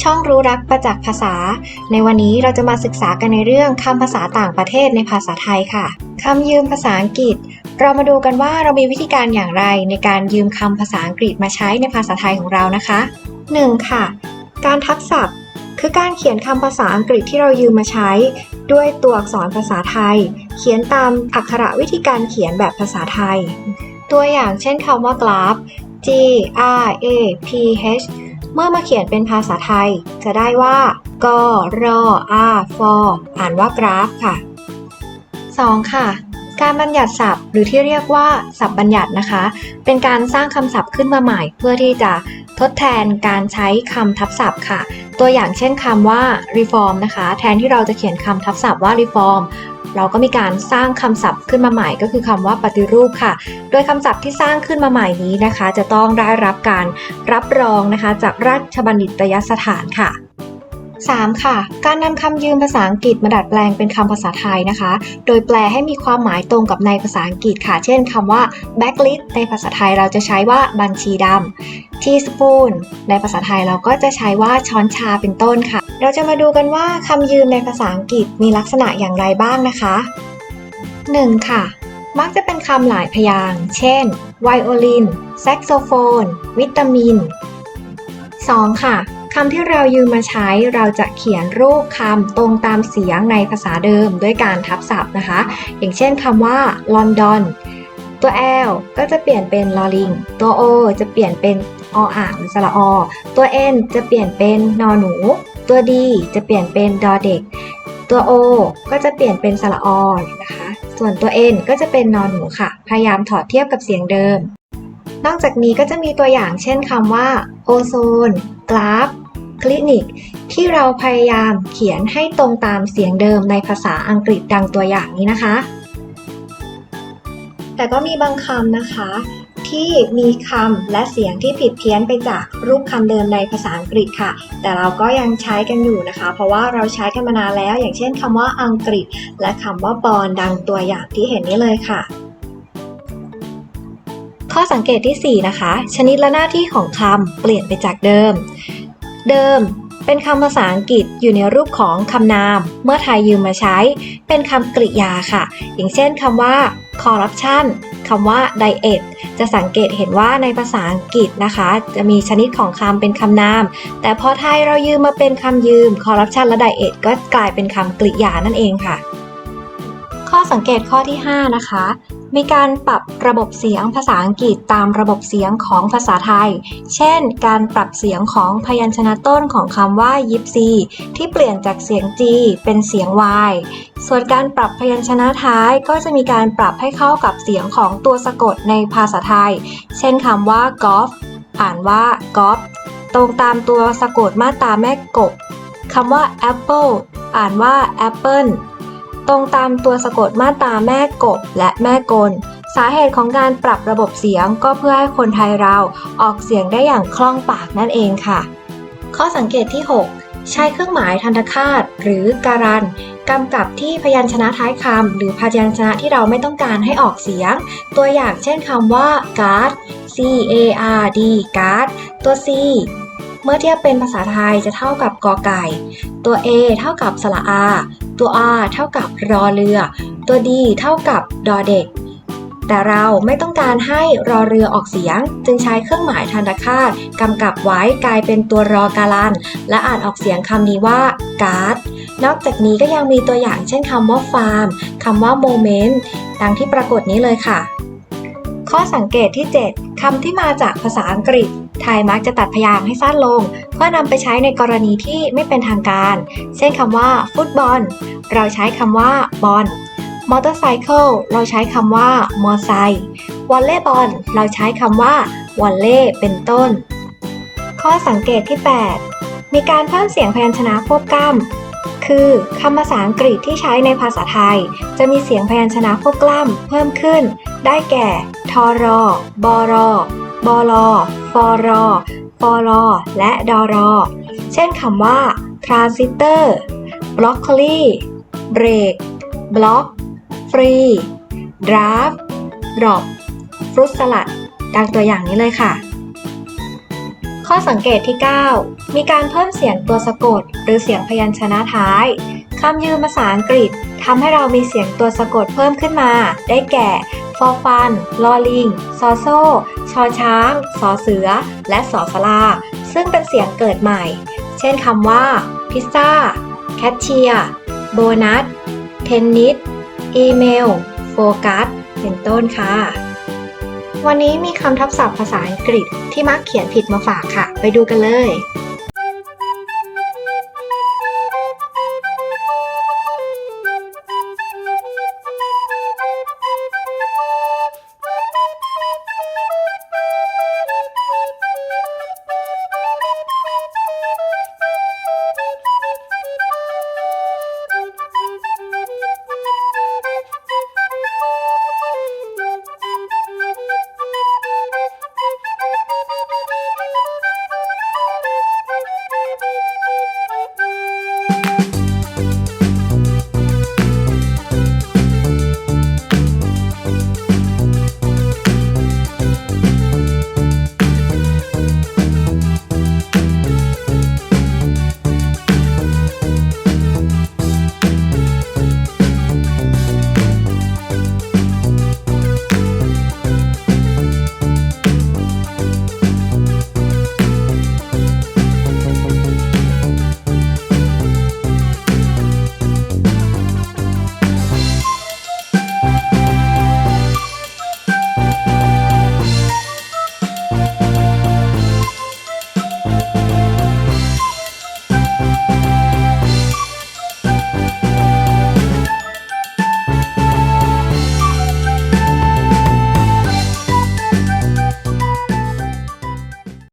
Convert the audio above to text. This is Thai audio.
ช่องรู้รักประจักษ์ภาษา ในวันนี้เราจะมาศึกษากันในเรื่องคำภาษาต่างประเทศในภาษาไทยค่ะคำยืมภาษาอังกฤษ เรามาดูกันว่าเรามีวิธีการอย่างไรในการยืมคำภาษาอังกฤษมาใช้ในภาษาไทยของเรานะคะ 1. ค่ะ การทับศัพท์ คือการเขียนคำภาษาอังกฤษที่เรายืมมาใช้ ด้วยตัวอักษรภาษาไทย เขียนตามอักขระวิธีการเขียนแบบภาษาไทย ตัวอย่างเช่นคำว่า graph G R A P H เมื่อมาเขียนเป็นภาษาไทย จะได้ว่ากรออาฟออ่านว่ากราฟค่ะ 2. ค่ะ การบัญญัติศัพท์หรือที่เรียกว่าศัพท์บัญญัตินะคะ เป็นการสร้างคำศัพท์ขึ้นมาใหม่ เพื่อที่จะทดแทนการใช้คำทับศัพท์ค่ะ ตัวอย่างเช่นคำว่า reform นะคะ แทนที่เราจะเขียนคำทับศัพท์ว่า reform เราก็มีการสร้างคำศัพท์ขึ้นมาใหม่ ก็คือคำว่าปฏิรูปค่ะ โดยคำศัพท์ที่สร้างขึ้นมาใหม่นี้นะคะ จะต้องได้รับการรับรองนะคะ จากราชบัณฑิตยสถานค่ะ 3. ค่ะ การนำคำยืมภาษาอังกฤษมาดัดแปลงเป็นคำภาษาไทยนะคะ โดยแปลให้มีความหมายตรงกับในภาษาอังกฤษค่ะ เช่นคำว่า backlist ในภาษาไทยเราจะใช้ว่าบัญชีดำ teaspoon ในภาษาไทยเราก็จะใช้ว่าช้อนชาเป็นต้นค่ะ เราจะมาดูกันว่าคำยืมในภาษาอังกฤษมีลักษณะอย่างไรบ้างนะคะ 1. ค่ะ มักจะเป็นคำหลายพยางค์เช่นไวโอลินแซกโซโฟน วิตามิน 2. ค่ะ คำที่เรายืมมาใช้เราจะเขียนรูปคำตรงตามเสียงในภาษาเดิมด้วยการทับศัพท์นะคะ อย่างเช่นคำว่าลอนดอนตัว L ก็จะเปลี่ยนเป็นลอลิง ตัว O จะเปลี่ยนเป็นออ่างหรือสระอ ตัว N จะเปลี่ยนเป็นนอหนู ตัว D จะเปลี่ยนเป็นดอเด็ก ตัว O ก็จะเปลี่ยนเป็นสระอนะคะ ส่วนตัว N ก็จะเป็นนอนหนูค่ะ พยายามถอดเทียบกับเสียงเดิม นอกจากนี้ก็จะมีตัวอย่างเช่นคำว่าโอโซน กราฟ คลินิก ที่เราพยายามเขียนให้ตรงตามเสียงเดิมในภาษาอังกฤษดังตัวอย่างนี้นะคะ แต่ก็มีบางคำนะคะ ที่มีคำและเสียงที่ผิดเพี้ยนไปจากรูปคำเดิมในภาษาอังกฤษค่ะ แต่เราก็ยังใช้กันอยู่นะคะ เพราะว่าเราใช้กันมานานแล้ว อย่างเช่นคำว่าอังกฤษ และคำว่าปอนดังตัวอย่างที่เห็นนี้เลยค่ะข้อสังเกตที่ 4 นะคะ ชนิดและหน้าที่ของคำเปลี่ยนไปจากเดิม เดิม เป็นคำภาษาอังกฤษอยู่ในรูปของคำนาม เมื่อไทยยืมมาใช้ เป็นคำกริยาค่ะ อย่างเช่นคำว่า corruption คำว่า diet จะสังเกตเห็นว่าในภาษาอังกฤษนะคะ จะมีชนิดของคำเป็นคำนาม แต่พอไทยเรายืมมาเป็นคำยืม corruption และ diet ก็กลายเป็นคำกริยานั่นเองค่ะ ข้อสังเกตข้อที่ 5 นะคะ มีการปรับระบบเสียงภาษาอังกฤษตามระบบเสียงของภาษาไทย เช่น การปรับเสียงของพยัญชนะต้นของคำว่ายิปซีที่เปลี่ยนจากเสียง G เป็นเสียง Y ส่วนการปรับพยัญชนะท้ายก็จะมีการปรับให้เข้ากับเสียงของตัวสะกดในภาษาไทย เช่นคำว่า golf อ่านว่า golf ตรงตามตัวสะกดมาตราแม่กบคำว่า apple อ่านว่า apple ตรงตามตัวสะกดมาตราแม่กบและแม่กล สาเหตุของการปรับระบบเสียงก็เพื่อให้คนไทยเราออกเสียงได้อย่างคล่องปากนั่นเองค่ะ ข้อสังเกตที่ 6 ใช้เครื่องหมายทันตคาตหรือการันกำกับที่พยัญชนะท้ายคำหรือพยัญชนะที่เราไม่ต้องการให้ออกเสียง ตัวอย่างเช่นคำว่า guard c a r d guard ตัว c เมื่อเทียบเป็นภาษาไทยจะเท่ากับกอไก่ ตัว A เท่ากับสระอาตัว R เท่ากับรอเรือ ตัว D เท่ากับดอเด็ก แต่เราไม่ต้องการให้รอเรือออกเสียง จึงใช้เครื่องหมายทันตคาตกำกับไว้กลายเป็นตัวรอการัน และอ่านออกเสียงคำนี้ว่าการ์ดนอกจากนี้ก็ยังมีตัวอย่างเช่นคำว่าฟาร์มคำว่าโมเมนต์ดังที่ปรากฏนี้เลยค่ะ ข้อสังเกตที่ 7คำที่มาจากภาษาอังกฤษ ไทยมักจะตัดพยางค์ให้สั้นลง เพื่อนำไปใช้ในกรณีที่ไม่เป็นทางการ เช่นคำว่า ฟุตบอล เราใช้คำว่าบอลมอเตอร์ไซค์เราใช้คำว่ามอไซค์วอลเลย์บอลเราใช้คำว่าวอลเล่เป็นต้น ข้อสังเกตที่ 8 มีการเพิ่มเสียงพยัญชนะควบกล้ำคือคำภาษาอังกฤษที่ใช้ในภาษาไทย จะมีเสียงพยัญชนะควบกล้ำเพิ่มขึ้น ได้แก่ ทอรอบอรอ บลอฟอรอปอลและดอรเช่นคำว่า transistor broccoli break block free draft drop ฟรุตสลัด ดังตัวอย่างนี้เลยค่ะ ข้อสังเกตที่ 9 มีการเพิ่มเสียงตัวสะกด หรือเสียงพยัญชนะท้ายคำยืมภาษาอังกฤษทำให้เรามีเสียงตัวสะกดเพิ่มขึ้นมา ได้แก่ฟอฟัน ลอลิง ซอโซชอช้าง สอเสือ และสอสลา ซึ่งเป็นเสียงเกิดใหม่ เช่นคำว่า พิซซ่า แคชเชียร์ โบนัส เทนนิส อีเมล โฟกัส เป็นต้นค่ะ วันนี้มีคำทับศัพท์ภาษาอังกฤษที่มักเขียนผิดมาฝากค่ะ ไปดูกันเลย